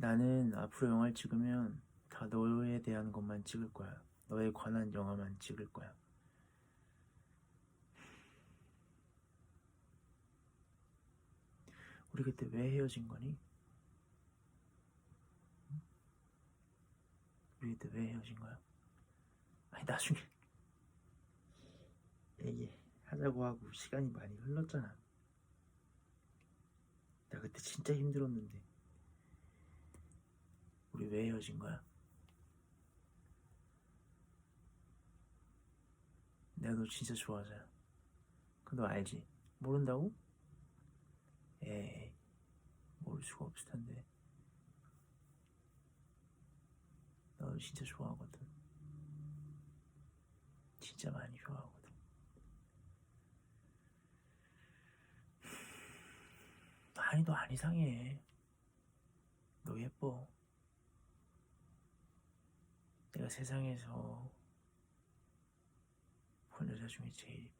나는 앞으로 영화를 찍으면 다 너에 대한 것만 찍을 거야. 너에 관한 영화만 찍을 거야. 우리 그때 왜 헤어진 거니? 응? 우리 그때 왜 헤어진 거야? 아니 나중에 얘기하자고 하고 시간이 많이 흘렀잖아. 나 그때 진짜 힘들었는데 왜 헤어진 거야? 내가 너 진짜 좋아하잖아. 그너 알지? 모른다고? 에이, 모를 수가 없을 텐데. 너 진짜 좋아하거든. 진짜 많이 좋아하거든. 아니, 너 안 이상해. 너 예뻐. 세상에서 본 여자 중에 제일.